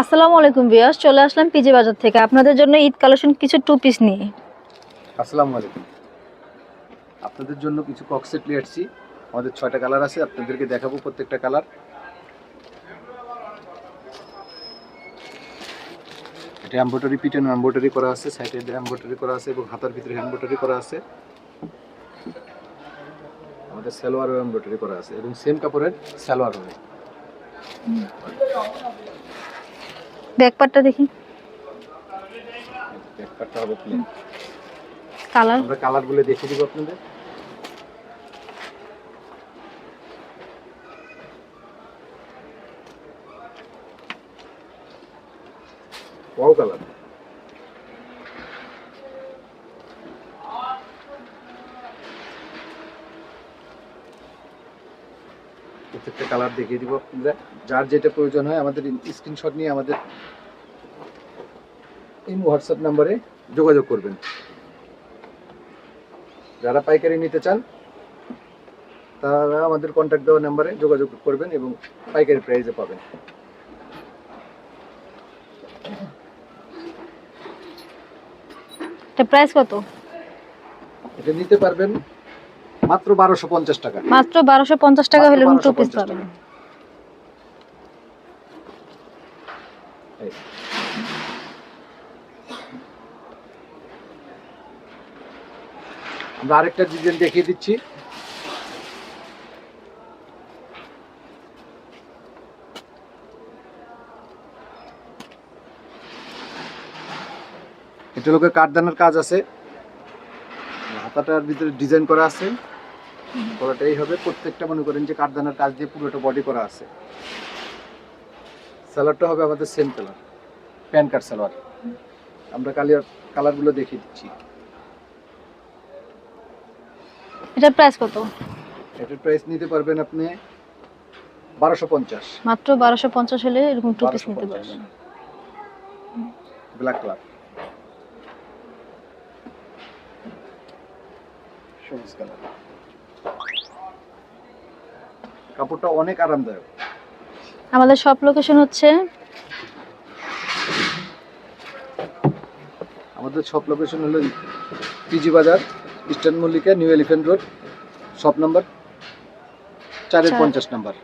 আসসালামু আলাইকুম বিয়াস চলে আসলাম পিজি বাজার থেকে। আপনাদের জন্য ঈদ কালেকশন কিছু টু পিস নিয়ে। আসসালামু আলাইকুম। আপনাদের জন্য কিছু কক্সেট নিয়ে আসছি। আমাদের ছয়টা কালার আছে, আপনাদেরকে দেখাবো প্রত্যেকটা কালার এটা এম্ব্রয়ডারি পিটেন এম্ব্রয়ডারি করা আছে সাইডে এম্ব্রয়ডারি করা আছে এবং হাতার ভিতরে এম্ব্রয়ডারি করা আছে। আমাদের সালোয়ারও এম্ব্রয়ডারি করা আছে এবং সেম কাপড়ের সালোয়ার হবে ব্যাকপারটা দেখি। ব্যাকপারটা হবে প্লেন কালার। আমরা কালারগুলো দেখিয়ে দিব আপনাদের। Wow colour. প্রত্যেকটা কালার দেখিয়ে দিব। আপনারা যার যেটা প্রয়োজন হয় আমাদের স্ক্রিনশট নিয়ে আমাদের এই হোয়াটসঅ্যাপ নাম্বারে যোগাযোগ করবেন। যারা পাইকারি নিতে চান তারা আমাদের কন্ট্যাক্ট দেওয়া নাম্বারে যোগাযোগ করবেন এবং পাইকারি প্রাইসে পাবেন। এটা প্রাইস কত? এটা নিতে পারবেন মাত্র বারোশো পঞ্চাশ টাকা। মাত্র বারোশো পঞ্চাশ টাকা হলে মাত্র টু পিস পাবেন। আমরা আরেকটা ডিজাইন দেখিয়ে দিচ্ছি। এটা লোকের কাঠদানার কাজ আছে। হাতাটার ভিতরে ডিজাইন করা আছে। গলাটা এই হবে প্রত্যেকটা মনে করেন যে কাঠদানার কাজ দিয়ে পুরোটা বডি করা আছে। সালোয়ারটা হবে আমাদের same colour pan card salwar আমরা কালিয়ার কালারগুলো দেখিয়ে দিচ্ছি। এটার প্রাইস কত? এটার প্রাইস নিতে পারবেন আপনি বারোশো পঞ্চাশ। মাত্র বারোশো পঞ্চাশ হলে এরকম টু পিস নিতে পারবেন। ব্ল্যাক কালার সবুজ কালার কাপড়টা অনেক আরামদায়ক। আমাদের সব লোকেশন হচ্ছে আমাদের সব লোকেশন হলো পিজি বাজার eastern Mallika new elephant road সব নাম্বার চারের চার। পঞ্চাশ নাম্বার